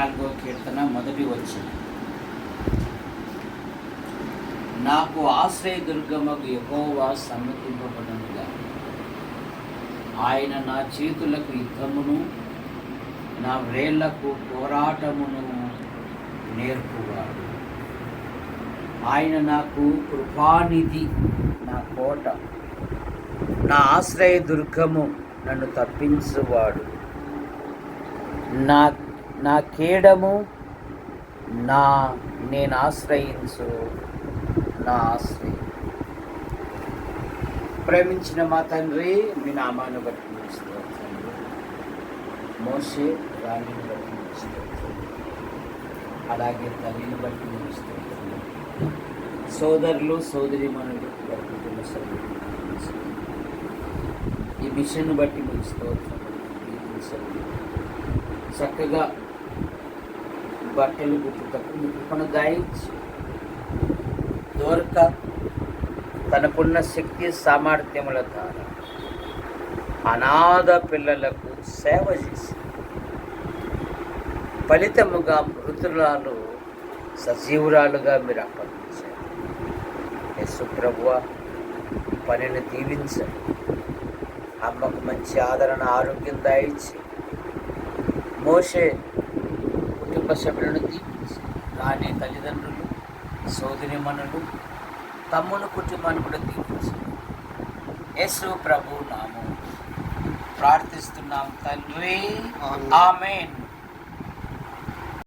నాలుగో కీర్తన మొదటి వచ్చిన నాకు ఆశ్రయ దుర్గమకు ఎగోవా సమ్మతింపబడునుగా. ఆయన నా చేతులకు యుద్ధమును నా వ్రేళ్ళకు పోరాటమును నేర్పువాడు. ఆయన నాకు కృపానిధి నా కోట నా ఆశ్రయ దుర్గము నన్ను తప్పించువాడు. నా నా కేడము నా నేను ఆశ్రయించు నా ఆశ్రయం. ప్రేమించిన మా తండ్రి మీ నామాన్ని బట్టి మోసే రాణిని బట్టి అలాగే తల్లిని బట్టి సోదరులు సోదరిమణులు వారి కుటుంబ ఈ మిషన్ బట్టి మీకు స్తోత్రం. చక్కగా బట్టలు గుట్టుటకు మీ కృపను దాయించి దోరక తనకున్న శక్తి సామర్థ్యముల ద్వారా అనాథ పిల్లలకు సేవ చేసి ఫలితముగా మృతురాలు సజీవురాలుగా మీరు అప్పగించారు. యశు ప్రభువ పనిని దీవించండి. అమ్మకు మంచి ఆదరణ ఆరోగ్యం దాయిచ్చి మోసే కుటుంబ సభ్యులను దీవించి రాణి తల్లిదండ్రులు సోదరిమణులు తమ్ముని కుటుంబాన్ని కూడా దీవించి యేసు ప్రభు నామం ప్రార్థిస్తున్నాం తండ్రి. ఆమెన్.